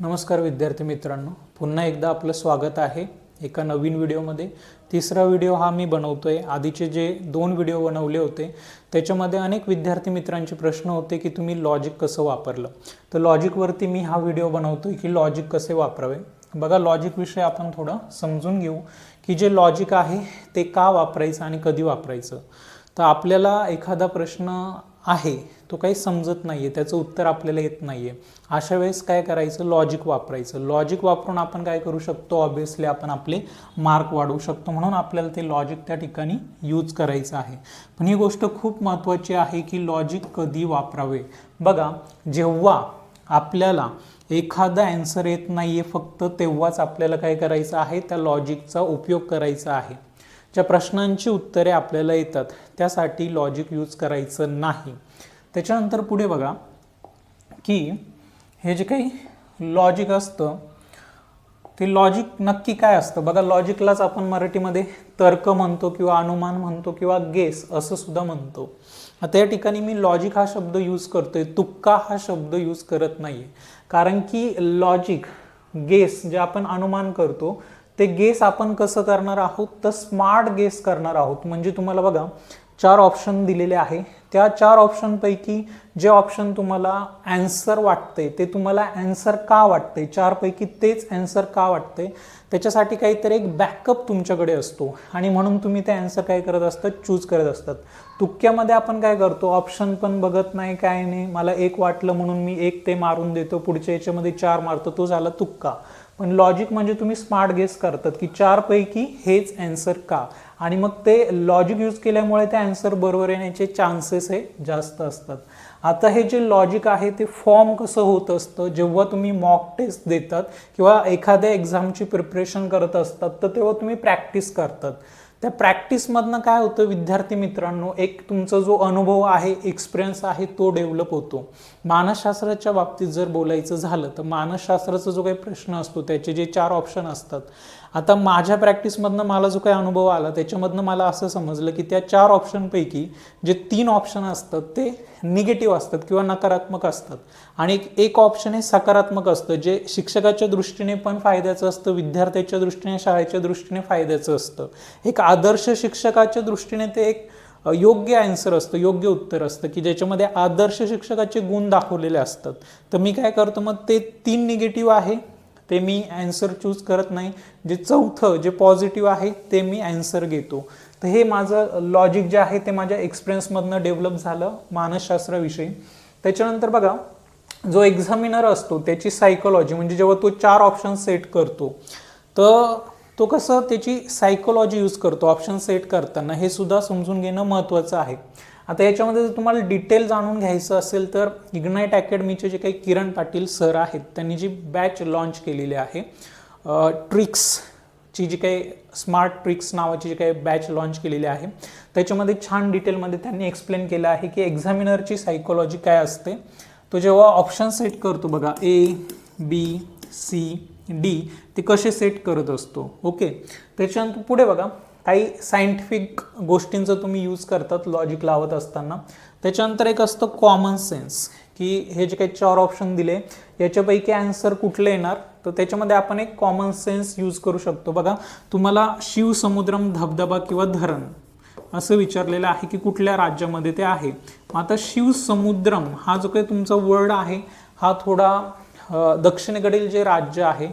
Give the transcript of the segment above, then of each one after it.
नमस्कार विद्यार्थी मित्रांनो. पुन्हा एकदा आपलं स्वागत आहे एका नवीन व्हिडिओमध्ये. तिसरा व्हिडिओ हा मी बनवतोय. आधीचे जे दोन व्हिडिओ बनवले होते त्याच्यामध्ये अनेक विद्यार्थी मित्रांचे प्रश्न होते की तुम्ही लॉजिक कसं वापरलं? तर लॉजिकवरती मी हा व्हिडिओ बनवतोय की लॉजिक कसे वापरावे? बघा लॉजिक विषय आपण थोडं समजून घेऊ की जे लॉजिक आहे ते का वापरायचं आणि कधी वापरायचं? तर आपल्याला एखादा प्रश्न आहे तो काही समजत नाही आहे त्याचं उत्तर आपल्याला येत नाही आहे अशा वेळेस काय करायचं? लॉजिक वापरायचं. लॉजिक वापरून आपण काय करू शकतो? ऑब्वियसली आपण आपले मार्क वाढवू शकतो म्हणून आपल्याला ते लॉजिक त्या ठिकाणी यूज करायचं आहे. पण ही गोष्ट खूप महत्त्वाची आहे की लॉजिक कधी वापरावे? बघा जेव्हा आपल्याला एखादा ॲन्सर येत नाही आहे फक्त तेव्हाच आपल्याला काय करायचं आहे? त्या लॉजिकचा उपयोग करायचा आहे. ज्या प्रश्नांची उत्तरे आपल्याला येतात त्यासाठी लॉजिक यूज करायचं नाही. त्याच्यानंतर पुढे बघा की हे जे काही लॉजिक असतं ते लॉजिक नक्की काय असतं? बघा लॉजिकलाच आपण मराठीमध्ये तर्क म्हणतो किंवा अनुमान म्हणतो किंवा गेस असं सुद्धा म्हणतो. आता या ठिकाणी मी लॉजिक हा शब्द यूज करतोय तुक्का हा शब्द यूज करत नाही कारण की लॉजिक गेस जे आपण अनुमान करतो ते गेस आपण कसं करणार आहोत? तर स्मार्ट गेस करणार आहोत. म्हणजे तुम्हाला बघा चार ऑप्शन दिलेले आहे. त्या चार ऑप्शनपैकी जे ऑप्शन तुम्हाला ॲन्सर वाटते ते तुम्हाला ॲन्सर का वाटते चारपैकी तेच ॲन्सर का वाटते त्याच्यासाठी काहीतरी एक बॅकअप तुमच्याकडे असतो. आणि म्हणून तुम्ही ते ॲन्सर काय करत असतात? चूज करत असतात. तुक्क्यामध्ये आपण काय करतो? ऑप्शन पण बघत नाही काय नाही. मला एक वाटलं म्हणून मी एक ते मारून देतो. पुढच्या याच्यामध्ये चार मारतो. तो झाला तुक्का. पण लॉजिक म्हणजे तुम्ही स्मार्ट गेस करतात की चारपैकी हेच अँसर का? आणि मग ते लॉजिक यूज केल्यामुळे ते अँसर बरोबर येण्याचे चान्सेस हे जास्त असतात. आता हे जे लॉजिक आहे ते फॉर्म कसं होत असतं? जेव्हा तुम्ही मॉक टेस्ट देतात किंवा एखाद्या एक्झामची प्रिपरेशन करत असतात तर तेव्हा तुम्ही प्रॅक्टिस करतात. त्या प्रॅक्टिसमधनं काय होतं विद्यार्थी मित्रांनो एक तुमचा जो अनुभव आहे एक्सपिरियन्स आहे तो डेव्हलप होतो. मानसशास्त्राच्या बाबतीत जर बोलायचं झालं तर मानसशास्त्राचा जो काही प्रश्न असतो त्याचे जे चार ऑप्शन असतात. आता माझ्या प्रॅक्टिसमधनं मला जो काही अनुभव आला त्याच्यामधनं मला असं समजलं की त्या चार ऑप्शनपैकी जे तीन ऑप्शन असतात ते निगेटिव्ह असतात किंवा नकारात्मक असतात. आणि एक एक ऑप्शन हे सकारात्मक असतं जे शिक्षकाच्या दृष्टीने पण फायद्याचं असतं विद्यार्थ्याच्या दृष्टीने शाळेच्या दृष्टीने फायद्याचं असतं. एक आदर्श शिक्षकाच्या दृष्टीने ते एक योग्य आन्सर असतं योग्य उत्तर असतं की ज्याच्यामध्ये आदर्श शिक्षकाचे गुण दाखवलेले असतात. तर मी काय करतो मग ते तीन निगेटिव्ह आहे ते मी ॲन्सर चूज करत नाही. जे चौथं जे पॉझिटिव्ह आहे ते मी ॲन्सर घेतो. तर हे माझं लॉजिक जे आहे ते माझ्या एक्सपिरियन्समधनं डेव्हलप झालं मानसशास्त्राविषयी. त्याच्यानंतर बघा जो एक्झामिनर असतो त्याची सायकोलॉजी म्हणजे जेव्हा तो चार ऑप्शन सेट करतो तर तो कसं त्याची सायकोलॉजी यूज करतो ऑप्शन सेट करताना हे सुद्धा समजून घेणं महत्त्वाचं आहे. आता याच्यामध्ये जर तुम्हाला डिटेल जाणून घ्यायचं असेल तर इग्नाईट अकॅडमीचे जे काही किरण पाटील सर आहेत त्यांनी जी बॅच लॉन्च केलेली आहे ट्रिक्सची जी काही स्मार्ट ट्रिक्स नावाची जी काही बॅच लॉन्च केलेली आहे त्याच्यामध्ये छान डिटेलमध्ये त्यांनी एक्सप्लेन केलं आहे की एक्झामिनरची सायकोलॉजी काय असते. तो जेव्हा ऑप्शन सेट करतो बघा ए बी सी डी ते कसे सेट करत असतो? ओके त्याच्यानंतर पुढे बघा काही सायंटिफिक गोष्टींचा तुम्ही यूज करतात लॉजिक लावत असताना. त्याच्यानंतर एक असतं कॉमन सेन्स की हे जे काही चार ऑप्शन दिले याच्यापैकी आन्सर कुठले येणार? तर त्याच्यामध्ये आपण एक कॉमन सेन्स यूज करू शकतो. बघा तुम्हाला शिवसमुद्रम धबधबा किंवा धरण असं विचारलेलं आहे की कुठल्या राज्यामध्ये ते आहे. मग आता शिवसमुद्रम हा जो काही तुमचा वर्ड आहे हा थोडा दक्षिणेकडील जे राज्य आहे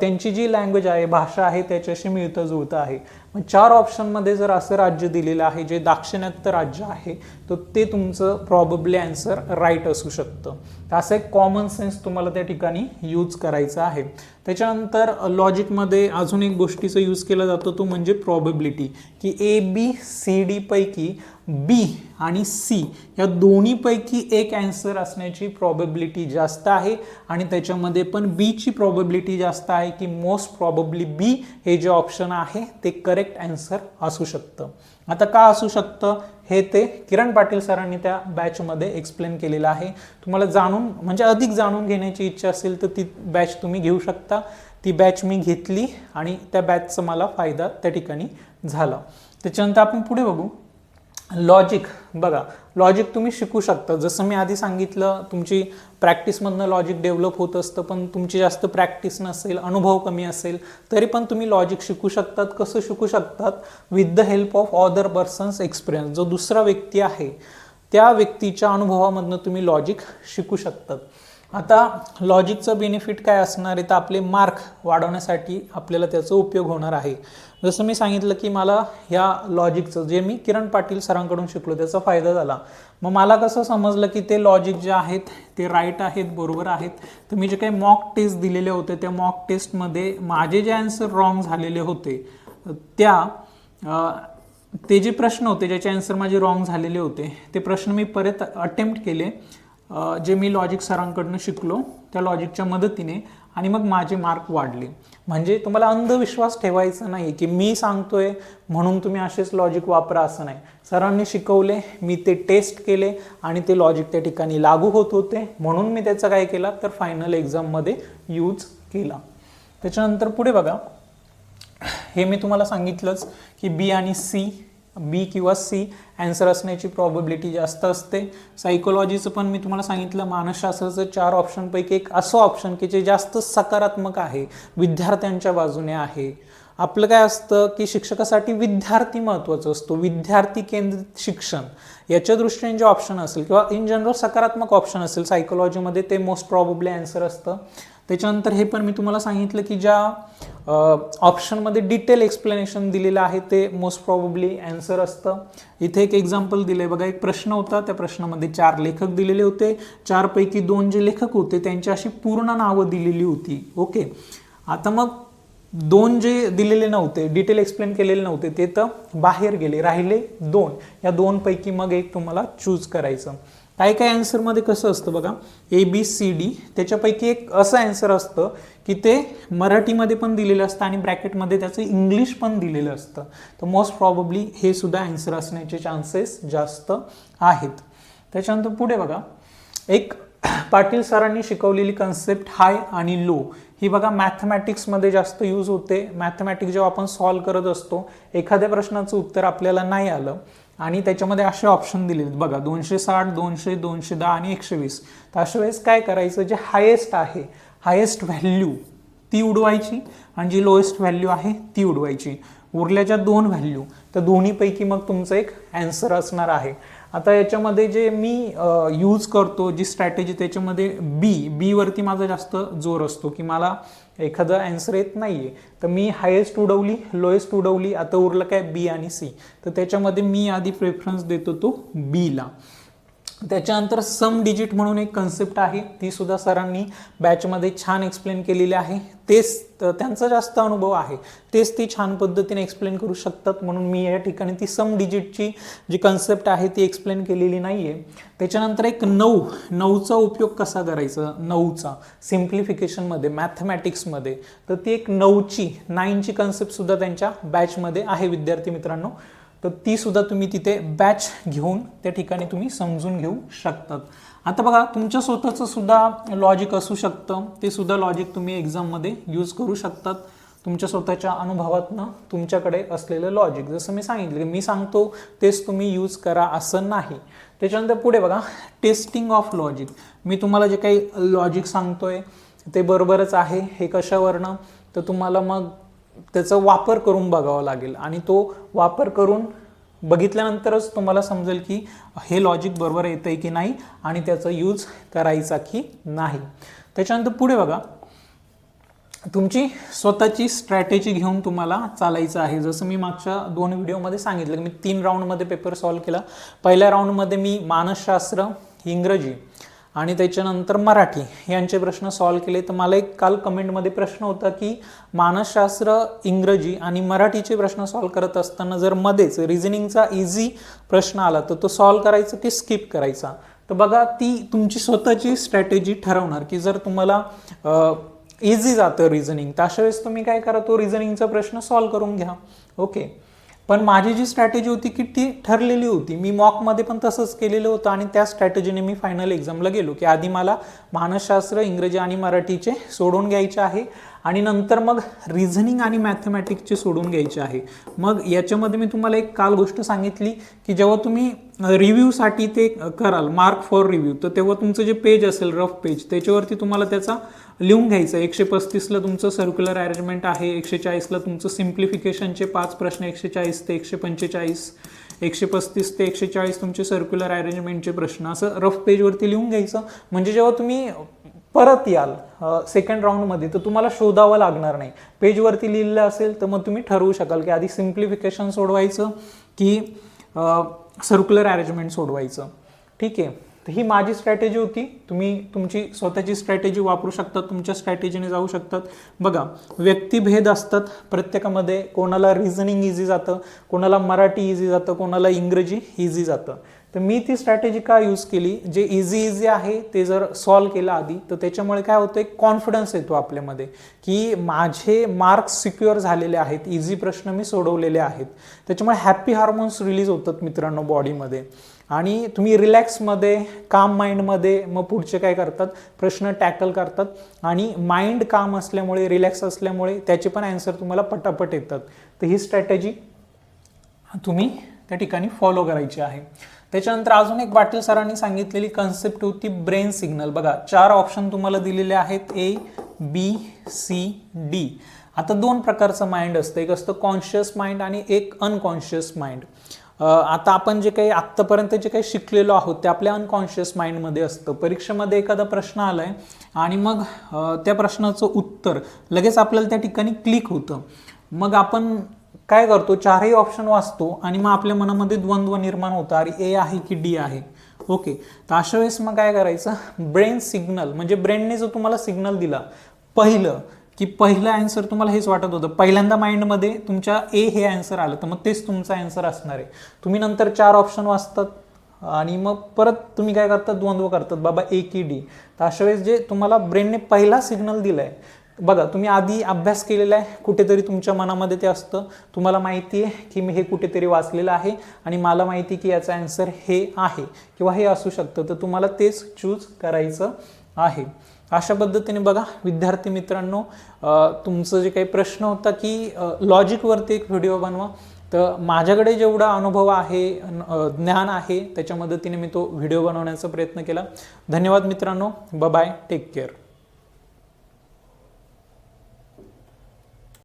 त्यांची जी लँग्वेज आहे भाषा आहे त्याच्याशी मिळतं जुळतं आहे. मग चार ऑप्शनमध्ये जर असं राज्य दिलेलं आहे जे दाक्षिणात्य राज्य आहे तर ते तुमचं प्रॉबब्ली आन्सर राईट असू शकतं. तर असं एक कॉमन सेन्स तुम्हाला त्या ठिकाणी यूज करायचा आहे. त्याच्यानंतर लॉजिकमध्ये अजून एक गोष्टीचा यूज केला जातो तो म्हणजे प्रॉबेबिलिटी की ए बी सी डी पैकी बी आणि सी या दोन्हीपैकी एक ॲन्सर असण्याची प्रॉबेबिलिटी जास्त आहे आणि त्याच्यामध्ये पण बीची प्रॉबेबिलिटी जास्त आहे की मोस्ट प्रॉबेबली बी हे जे ऑप्शन आहे ते करेक्ट ॲन्सर असू शकतं. आता का असू शकतं? हे ते किरण पाटील सरांनी त्या बॅचमध्ये एक्सप्लेन केलेलं आहे. तुम्हाला जाणून म्हणजे अधिक जाणून घेण्याची इच्छा असेल तर ती बॅच तुम्ही घेऊ शकता. ती बॅच मी घेतली आणि त्या बॅचचा मला फायदा त्या ठिकाणी झाला. त्याच्यानंतर आपण पुढे बघू. लॉजिक बघा लॉजिक तुम्ही शिकू शकता. जसं मी आधी सांगितलं तुमची प्रॅक्टिसमधनं लॉजिक डेव्हलप होत असतं पण तुमची जास्त प्रॅक्टिस नसेल अनुभव कमी असेल तरी पण तुम्ही लॉजिक शिकू शकतात. कसं शिकू शकतात? With the help of other persons experience जो दुसरा व्यक्ती आहे त्या व्यक्तीच्या अनुभवामधनं तुम्ही लॉजिक शिकू शकतात. आता लॉजिकचं बेनिफिट काय असणार आहे? तर आपले मार्क वाढवण्यासाठी आपल्याला त्याचा उपयोग होणार आहे. जसं मी सांगितलं की मला ह्या लॉजिकचं जे मी किरण पाटील सरांकडून शिकलो त्याचा फायदा झाला. मग मला कसं समजलं की ते लॉजिक जे आहेत ते राईट आहेत बरोबर आहेत? तर मी जे काही मॉक टेस्ट दिलेले होते त्या मॉक टेस्टमध्ये माझे जे आन्सर रॉंग झालेले होते त्या ते जे प्रश्न होते ज्याचे आन्सर माझे रॉंग झालेले होते ते प्रश्न मी परत अटेम्प्ट केले. जे मी लॉजिक सरांकडनं शिकलो त्या लॉजिकच्या मदतीने आणि मग माझे मार्क वाढले. म्हणजे तुम्हाला अंधविश्वास ठेवायचा नाही की मी सांगतोय म्हणून तुम्ही असेच लॉजिक वापरा असं नाही. सरांनी शिकवले मी ते टेस्ट केले आणि ते लॉजिक त्या ठिकाणी लागू होत होते. म्हणून मी त्याचा काय केला? तर फायनल एक्झाममध्ये यूज केला. त्याच्यानंतर पुढे बघा. हे मी तुम्हाला सांगितलंच की बी आणि सी बी किंवा सी ॲन्सर असण्याची प्रॉबिलिटी जास्त असते. सायकोलॉजीचं पण मी तुम्हाला सांगितलं मानसशास्त्राचं चार ऑप्शनपैकी एक असं ऑप्शन की जे जास्त सकारात्मक आहे विद्यार्थ्यांच्या बाजूने आहे. आपलं काय असतं की शिक्षकासाठी विद्यार्थी महत्त्वाचं असतो. विद्यार्थी केंद्रित शिक्षण. याच्या दृष्टीने जे ऑप्शन असेल किंवा इन जनरल सकारात्मक ऑप्शन असेल सायकोलॉजीमध्ये ते मोस्ट प्रॉबेबली ॲन्सर असतं. त्याच्यानंतर हे पण मी तुम्हाला सांगितलं की ज्या ऑप्शनमध्ये डिटेल एक्सप्लेनेशन दिलेलं आहे ते मोस्ट प्रॉबली ॲन्सर असतं. इथे एक एक्झाम्पल दिलं आहे बघा एक प्रश्न होता. त्या प्रश्नामध्ये चार लेखक दिलेले होते. चारपैकी दोन जे लेखक होते त्यांची अशी पूर्ण नावं दिलेली होती. ओके आता मग दोन जे दिलेले नव्हते डिटेल एक्सप्लेन केलेले नव्हते ते तर बाहेर गेले राहिले दोन. या दोनपैकी मग एक तुम्हाला चूज करायचं. काही काही अँसरमध्ये कसं असतं बघा ए बी सी डी त्याच्यापैकी एक असं अँसर असतं की ते मराठीमध्ये पण दिलेलं असतं आणि ब्रॅकेटमध्ये त्याचं इंग्लिश पण दिलेलं असतं. तर मोस्ट प्रॉबब्ली हे सुद्धा अँसर असण्याचे चान्सेस जास्त आहेत. त्याच्यानंतर पुढे बघा एक पाटील सरांनी शिकवलेली कन्सेप्ट हाय आणि लो ही बघा मॅथमॅटिक्समध्ये जास्त यूज होते. मॅथमॅटिक्स जेव्हा आपण सॉल्व करत असतो एखाद्या प्रश्नाचं उत्तर आपल्याला नाही आलं आणि त्याच्यामध्ये असे ऑप्शन दिले आहेत. बघा दोनशे साठ दोनशे दोनशे दहा आणि एकशे वीस. तर अशा वेळेस काय करायचं? जे हायेस्ट आहे हायेस्ट व्हॅल्यू ती उडवायची आणि जी लोएस्ट व्हॅल्यू आहे ती उडवायची. उरल्याच्या दोन व्हॅल्यू तर दोन्हीपैकी मग तुमचं एक अँसर असणार आहे. आता याच्यामध्ये जे मी यूज करतो जी स्ट्रॅटेजी त्याच्यामध्ये बी बीवरती माझा जास्त जोर असतो की मला एखादं अँसर येत नाही आहे तर मी हायेस्ट उडवली लोएस्ट उडवली आता उरलं काय बी आणि सी तर त्याच्यामध्ये मी आधी प्रेफरन्स देतो तो बीला त्याच्यानंतर सम डिजिट म्हणून एक कन्सेप्ट आहे ती सुद्धा सरांनी बॅचमध्ये छान एक्सप्लेन केलेली आहे. तेच त्यांचा जास्त अनुभव आहे. तेच ती छान पद्धतीने एक्सप्लेन करू शकतात म्हणून मी या ठिकाणी ती सम डिजिटची जी कन्सेप्ट आहे ती एक्सप्लेन केलेली नाही आहे त्याच्यानंतर एक नऊ नऊचा उपयोग कसा करायचा? नऊचा सिम्प्लिफिकेशनमध्ये मॅथमॅटिक्समध्ये तर ती एक नऊची नाईनची कन्सेप्टसुद्धा त्यांच्या बॅचमध्ये आहे विद्यार्थी मित्रांनो. तर तीसुद्धा तुम्ही तिथे बॅच घेऊन त्या ठिकाणी तुम्ही समजून घेऊ शकतात. आता बघा तुमच्या स्वतःचं सुद्धा लॉजिक असू शकतं. ते सुद्धा लॉजिक तुम्ही एक्झाममध्ये यूज करू शकतात. तुमच्या स्वतःच्या अनुभवातनं तुमच्याकडे असलेलं लॉजिक जसं मी सांगितलं की मी सांगतो तेच तुम्ही यूज करा असं नाही. त्याच्यानंतर पुढे बघा टेस्टिंग ऑफ लॉजिक मी तुम्हाला जे काही लॉजिक सांगतोय ते बरोबरच आहे. हे कशावरनं? तर तुम्हाला मग त्याचा वापर करून बघावा लागेल. आणि तो वापर करून बघितल्यानंतरच तुम्हाला समजेल की हे लॉजिक बरोबर येतं आहे की नाही आणि त्याचा यूज करायचा की नाही. त्याच्यानंतर पुढे बघा. तुमची स्वतःची स्ट्रॅटेजी घेऊन तुम्हाला चालायचं आहे. जसं मी मागच्या दोन व्हिडिओमध्ये सांगितलं की मी तीन राऊंडमध्ये पेपर सॉल्व केला. पहिल्या राऊंडमध्ये मी मानसशास्त्र इंग्रजी आणि त्याच्यानंतर मराठी यांचे प्रश्न सॉल्व केले. तर मला एक काल कमेंटमध्ये प्रश्न होता की मानसशास्त्र इंग्रजी आणि मराठीचे प्रश्न सॉल्व करत असताना जर मध्येच रिझनिंगचा इझी प्रश्न आला तर तो सॉल्व करायचा की स्किप करायचा? तर बघा ती तुमची स्वतःची स्ट्रॅटेजी ठरवणार की जर तुम्हाला इझी जातं रिझनिंग तर अशा वेळेस तुम्ही काय करा तो रिझनिंगचा प्रश्न सॉल्व करून घ्या. ओके पण माझी जी स्ट्रॅटेजी होती की ती ठरलेली होती. मी मॉकमध्ये पण तसंच केलेलं होतं आणि त्या स्ट्रॅटेजीने मी फायनल एक्झामला गेलो की आधी मला मानसशास्त्र इंग्रजी आणि मराठीचे सोडून घ्यायचे आहे आणि नंतर मग रिझनिंग आणि मॅथमॅटिक्सचे सोडून घ्यायचे आहे. मग याच्यामध्ये मी तुम्हाला एक काल गोष्ट सांगितली की जेव्हा तुम्ही रिव्ह्यूसाठी ते कराल मार्क फॉर रिव्ह्यू तर तेव्हा तुमचं जे पेज असेल रफ पेज त्याच्यावरती तुम्हाला त्याचा लिहून घ्यायचं. एकशे पस्तीसला तुमचं सर्क्युलर अरेंजमेंट आहे एकशे चाळीसला तुमचं सिम्प्लिफिकेशनचे पाच प्रश्न एकशे चाळीस ते एकशे पंचेचाळीस एकशे पस्तीस ते एकशे चाळीस तुमचे सर्क्युलर अरेंजमेंटचे प्रश्न. असं रफ पेजवरती लिहून घ्यायचं. म्हणजे जेव्हा तुम्ही परत याल सेकंड राऊंडमध्ये तर तुम्हाला शोधावं लागणार नाही. पेजवरती लिहिलं असेल तर मग तुम्ही ठरवू शकाल की आधी सिम्प्लिफिकेशन सोडवायचं की सर्क्युलर अरेंजमेंट सोडवायचं. ठीक आहे? तर ही माझी स्ट्रॅटेजी होती. तुम्ही तुमची स्वतःची स्ट्रॅटेजी वापरू शकतात तुमच्या स्ट्रॅटेजीने जाऊ शकतात. बघा व्यक्तिभेद असतात प्रत्येकामध्ये. कोणाला रिझनिंग इझी जातं कोणाला मराठी इझी जातं कोणाला इंग्रजी इझी जातं. तर मी ती स्ट्रॅटेजी का यूज केली? जे इझी इझी आहे ते जर सॉल्व केलं आधी तर त्याच्यामुळे काय होतं एक कॉन्फिडन्स येतो आपल्यामध्ये. की माझे मार्क्स सिक्युअर झालेले आहेत. इझी प्रश्न मी सोडवलेले आहेत. त्याच्यामुळे हॅपी हार्मोन्स रिलीज होतात मित्रांनो बॉडीमध्ये आणि तुम्ही रिलॅक्समध्ये काम माइंडमध्ये मग पुढचे काय करतात? प्रश्न टॅकल करतात. आणि माइंड काम असल्यामुळे रिलॅक्स असल्यामुळे त्याचे पण ॲन्सर तुम्हाला पटापट येतात. तर ही स्ट्रॅटेजी तुम्ही त्या ठिकाणी फॉलो करायची आहे. त्याच्यानंतर अजून एक पाटील सरांनी सांगितलेली कन्सेप्ट होती ब्रेन सिग्नल बघा चार ऑप्शन तुम्हाला दिलेले आहेत. ए बी सी डी आता दोन प्रकारचं माइंड असतं. एक असतं कॉन्शियस माइंड आणि एक अनकॉन्शियस माइंड आता आपण जे काही आत्तापर्यंत जे काही शिकलेलो आहोत ते आपल्या अनकॉन्शियस माइंडमध्ये असतं. परीक्षेमध्ये एखादा प्रश्न आला आहे आणि मग त्या प्रश्नाचं उत्तर लगेच आपल्याला त्या ठिकाणी क्लिक होतं. मग आपण काय करतो? चारही ऑप्शन वाचतो आणि मग आपल्या मनामध्ये द्वंद्व निर्माण होतं. अरे ए आहे की डी आहे? ओके तर अशा वेळेस मग काय करायचं? ब्रेन सिग्नल म्हणजे ब्रेनने जो तुम्हाला सिग्नल दिला पहिलं की पहिलं अँसर तुम्हाला हेच वाटत होतं. पहिल्यांदा माइंडमध्ये तुमच्या ए हे अँसर आलं तर मग तेच तुमचा अँसर असणार आहे. तुम्ही नंतर चार ऑप्शन वाचतात आणि मग परत तुम्ही काय करतात? द्वंद्व करतात. बाबा ए की डी तर अशा वेळेस जे तुम्हाला ब्रेनने पहिला सिग्नल दिला आहे बघा तुम्ही आधी अभ्यास केलेला आहे कुठेतरी तुमच्या मनामध्ये ते असतं. तुम्हाला माहिती आहे की मी हे कुठेतरी वाचलेलं आहे आणि मला माहिती की याचा अँसर हे आहे किंवा हे असू शकतं. तर तुम्हाला तेच चूज करायचं आहे. अशा पद्धतीने बघा विद्यार्थी मित्रांनो तुमचं जे काही प्रश्न होता की लॉजिकवरती एक व्हिडिओ बनवा. तर माझ्याकडे जेवढा अनुभव आहे ज्ञान आहे त्याच्या मदतीने मी तो व्हिडिओ बनवण्याचा प्रयत्न केला. धन्यवाद मित्रांनो. Bye take care